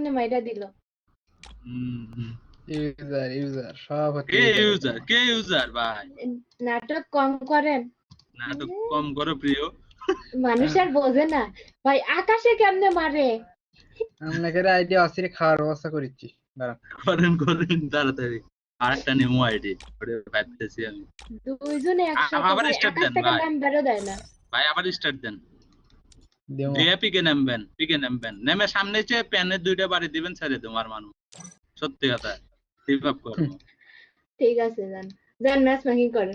কেমনে মাইরা দিল। ইউজার ইউজার সব কে ইউজার কে ইউজার ভাই? নাটক কম করেন। নাটক কম করো প্রিয়। মানুষ আর বোঝে না। ভাই আকাশে কেমনে মারে? আপনাকে আইডিয়া অস্থির খাওয়ার ব্যবস্থা করেছি দাঁড়ান। করেন করেন তাড়াতাড়ি। আরেকটা নিমো আইডি ওটা ভাবতেছি আমি। দুইজনে একসাথে আবার আকাশ দেন, ভাই। দেয় না। ভাই আবার স্টার্ট দেন। দিয়ে পিকে নামবেন পিকে নামবেন। নেমে সামনে চেয়ে প্যানের দুইটা বাড়ি দিবেন ছেড়ে তোমার মানুষ। সত্যি কথা রিপ আপ করব ঠিক আছে যান যান ম্যাচ মেকিং করে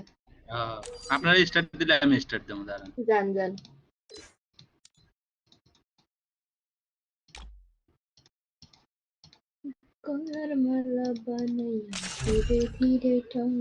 আহ, আপনারা স্টার্ট দিলে আমি স্টার্ট দেবো দাঁড়ান। যান যান কলার মালা বানাইয়া ধীরে ধীরে টান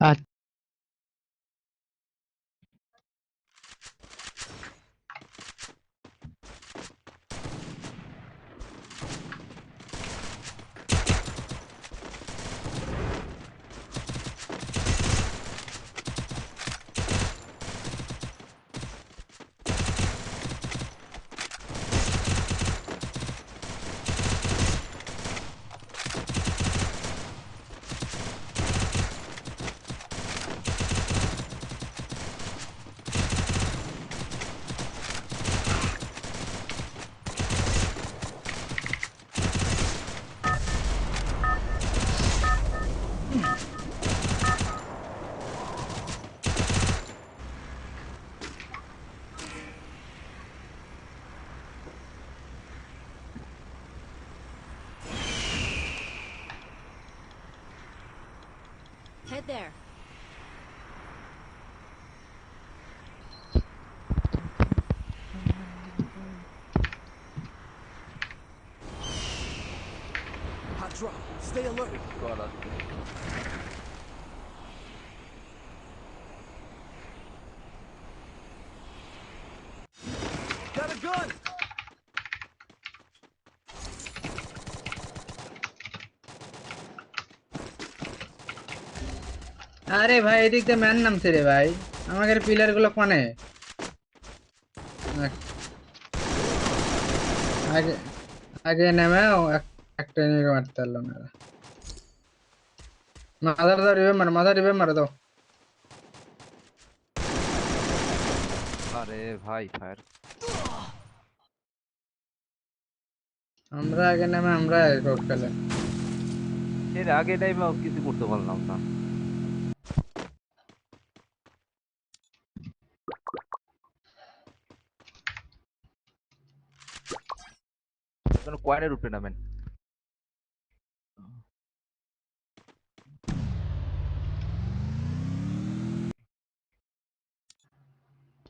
are Head there. Hot drop. Stay alert. Got আরে ভাই এদিক দিয়ে ম্যান নামছে রে ভাই। আমাদের পিলারগুলো কোনে আগে আগে নেমে একটা মারতে না। মাথার দাও মার দাও। আরে ভাই ফায়ার আমরা আগে নেমে আমরা একক খেলে। এর আগে টাইমে কিছু করতে পারলাম না। কয়েনের উপরে নামেন।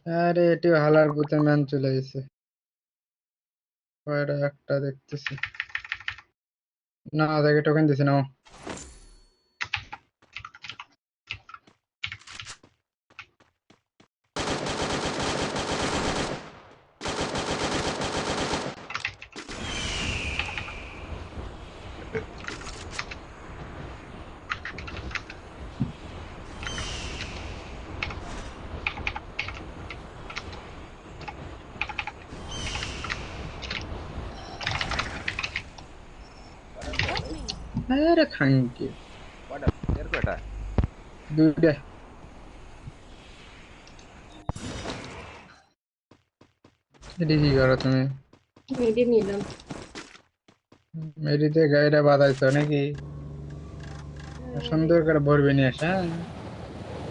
আরে, এটি হালার পুতে ম্যান চলে গেছে। একটা দেখতেছি। না, দেখে টোকেন দিছি না আরে খাঙ্কি কয়টা? এর কয়টা? দুইটা। এটি কি করো তুমি? মেডি নিলাম। মেডিতে গাড়িটা বাঁধাইছো নাকি? সুন্দর করে ভরবে নিয়ে আসা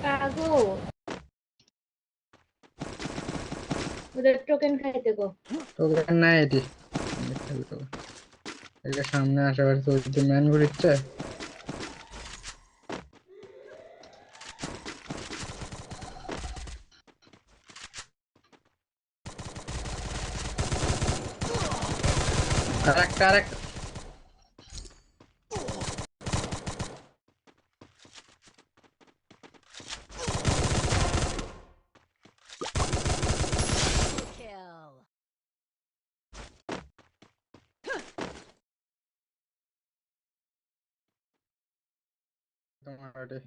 কাগো ওদের টোকেন খাইতে গো। টোকেন নাই এটি। এটা সামনে আশেপাশে চলছে ম্যান ঘুরিচ্ছে আর একটা আর একটা Kill. তোমার worry.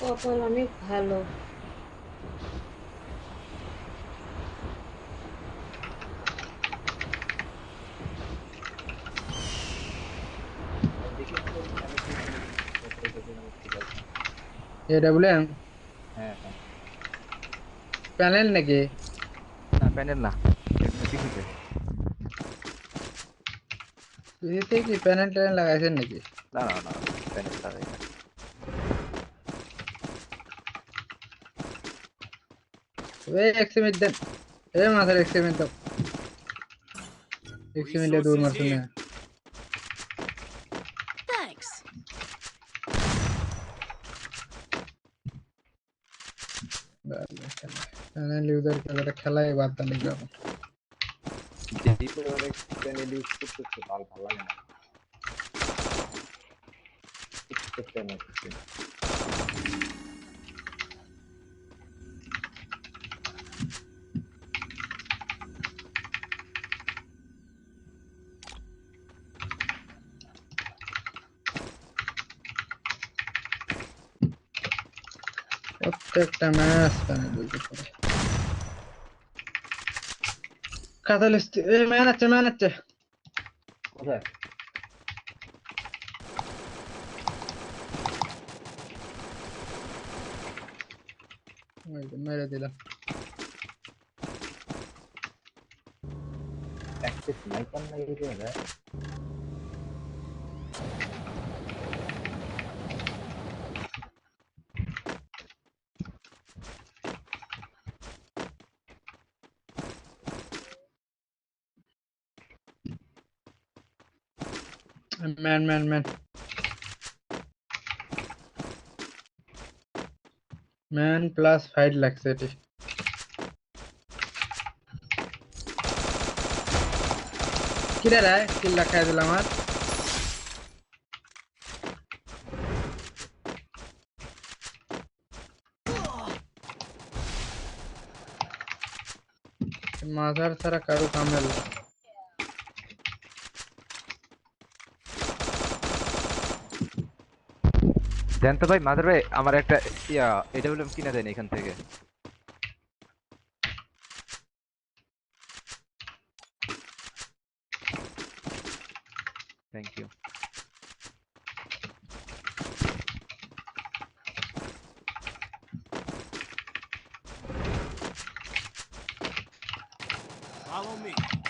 কপাল অনেক ভালো AWM হ্যাঁ হ্যাঁ প্যানেল নাকি না প্যানেল না পিসিতে পিসিতে কি প্যানেল ট্যানেল লাগাইছেন নাকি না না না প্যানেল লাগাই না এই এক্সিমিট দেন এই মাথার এক্সিমিট দাও এক্সিমিটে দূর মারছেন না Thanks. লাগে না করতে না করতে না। প্রত্যেকটা ম্যাচ প্যানেল বলতে পারে কাতালিস্ট এই ম্যান আছে ম্যান আছে কোথায় ওই যে মেরে দিলাম একটা স্নাইপার লাগিয়ে দেয় man man man man plus fight লাগছে এটি কিরে রে কিল লাগাই দিলাম আর মাজার ছাড়া কারও কামেল না। জানতো ভাই মাদার ভাই আমার একটা ইয়া এডব্লিউএম কিনে দেন এখান থেকে thank you Follow me.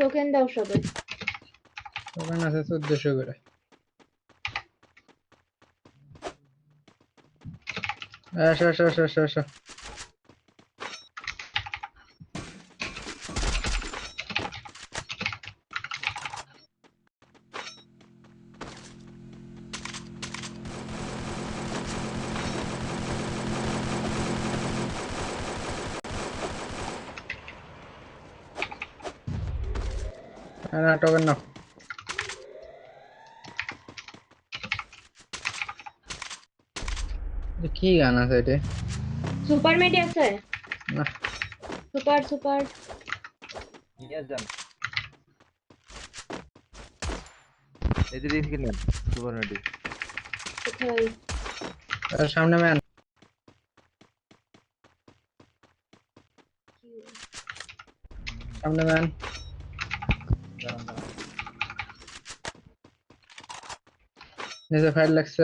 Token দাও সবাই। টোকেন আছে চোদ্দশো করে। আসো আসো আসো আসো আসো। না টোকেন নাও। কি গান আছে এটা? সুপার মেডি আছে। না। Super super. নিয়ে যান এই যে রিস্ক নেন সুপার মেডি। কোথায় আর সামনে ম্যান। সামনে man. নিচে ফাইল লাগছে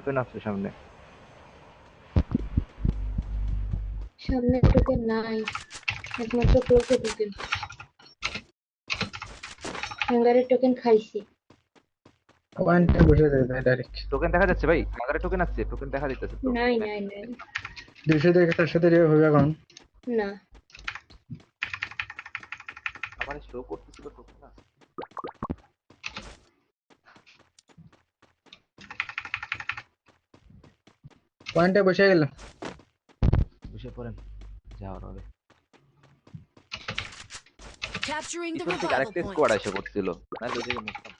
Token আছে সামনে। সামনে টোকেন নাই একমাত্র ক্লোকে টোকেন হ্যাঙ্গারের টোকেন খাইছি। পয়েন্টে বসে যায় ডাইরেক্ট টোকেন দেখা যাচ্ছে ভাই? আমাদের টোকেন আছে টোকেন দেখা যাচ্ছে তো। নাই নাই নাই। দুইশো থেকে একটার সাথে রিও হবে এখন? না। আমার শো করতেছিল টোকেন না পয়েন্টে বসে গেলাম। বসে পড়েন। যাওয়ার হবে ক্যাপচারিং দ্য রিভাইভাল পয়েন্ট আরেকটা স্কোয়াড এসে পড়ছিল। না দুদিকে মুখটা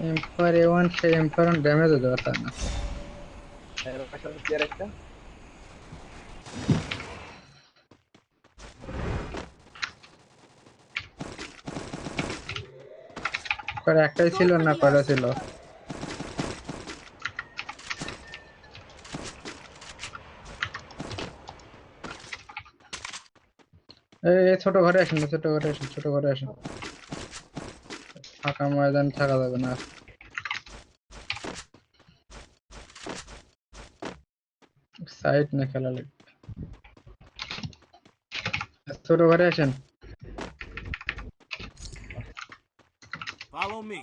M4 A1 সে damage না। একটাই ছিল না করা ছিল? এই ছোট ঘরে আসুন, ছোট ঘরে আসুন, ছোট ঘরে আসুন। ফাঁকা ময়দান থাকা যাবে না। সাইড না খেলা লাগবে। ছোট ঘরে আসেন me.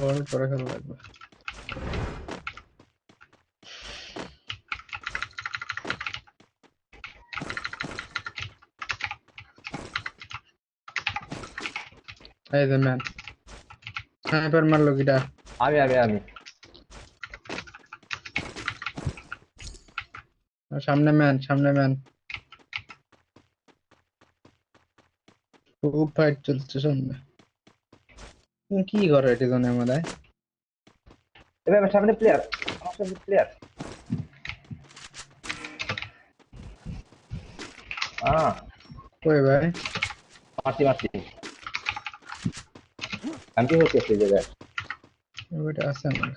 হোল্ড করে খেলা লাগবে। এই যে ম্যান স্নাইপার মারলো কিটা আমি আমি আমি। সামনে ম্যান সামনে ম্যান খুব ফাইট চলছে সামনে। কি করো এটি জনের মধ্যে এবার সামনে প্লেয়ার সামনে প্লেয়ার আহ। কই ভাই? মারছি মারছি। আমি কি হচ্ছে সেই জায়গায়। ওইটা আছে আমার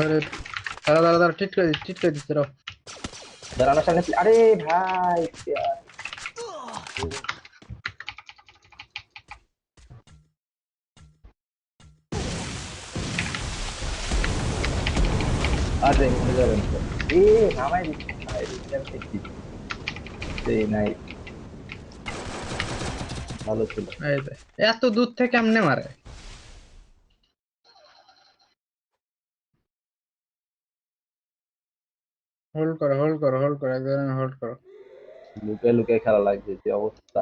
ধরে দাঁড়া দাঁড়া দাঁড়া টিট করে দিচ্ছি টিট করে দিচ্ছি রাও যারা আমার সামনে আরে ভাই আরে মরে যাবেন তো। এ নামাই দিচ্ছি নামাই দিচ্ছি আমি দেখছি। এই নাই। ভালো ছিল। এই এত দূর থেকে কেমনে মারে? হোল্ড করো হোল্ড করো হোল্ড করো একজন হোল্ড করো। লুকে লুকে খেলা লাগছে যে অবস্থা?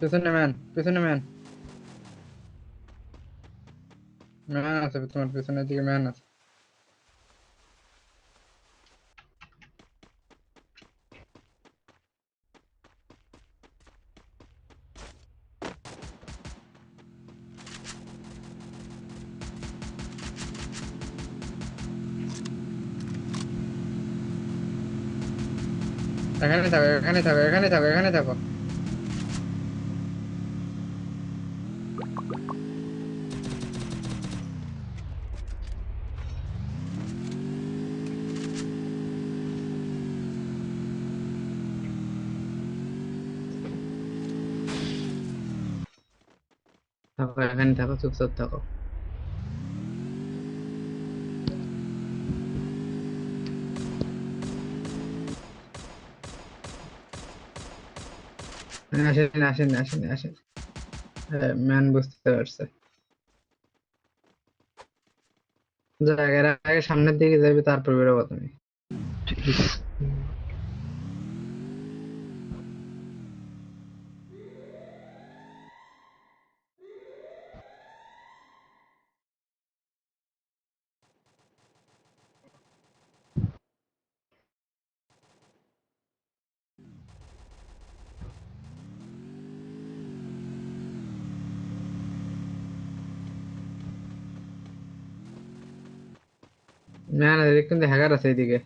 পেছনে ম্যান পেছনে ম্যান ম্যান আছে তোমার পেছনের দিকে ম্যান আছে এখানে থাকো এখানে থাকো এখানে থাকো এখানে থাকো থাকো এখানে থাকো চুপচাপ থাকো আসেন আসেন আসেন আসেন ম্যান বুঝতে পারছে। জায়গার আগে সামনের দিকে যাবে তারপর বেরোবো তুমি। ম্যান এদিকে কিন্তু হ্যাকার আছে এদিকে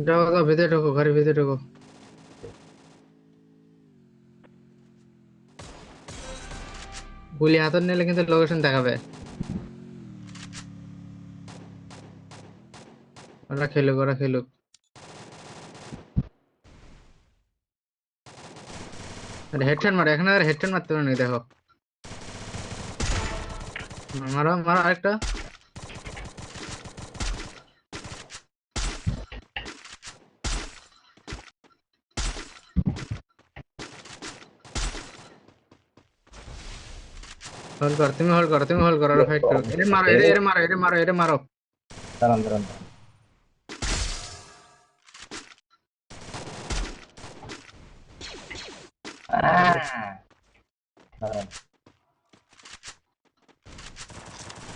যাও যাও ভেতরে ঢোকো ঘরের ভিতরে ঢোকো গুলি হাতত নিলে কিন্তু লোকেশন দেখাবে ওরা খেলুক ওরা খেলুক হেডশট মারো এখানে আর হেডশট মারতে পারো নাকি দেখো মারো মারো আরেকটা হোল্ড কর তুমি হোল্ড করো তুমি হোল্ড করো ওরা ফাইট করো এটা মারো এটা এটা মারো এটা মারো এটা মারো দাঁড়ান দাঁড়ান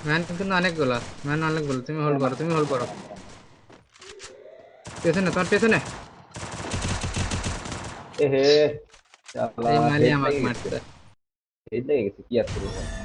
ম্যান কিন্তু অনেকগুলো ম্যান অনেকগুলো তুমি হোল্ড করো তুমি হোল্ড করো। পেছনে তোমার পেছনে। এ হে শালা, এই মালি head আমাকে লেগে গেছে। মারছে। head লেগে গেছে কি আর করব?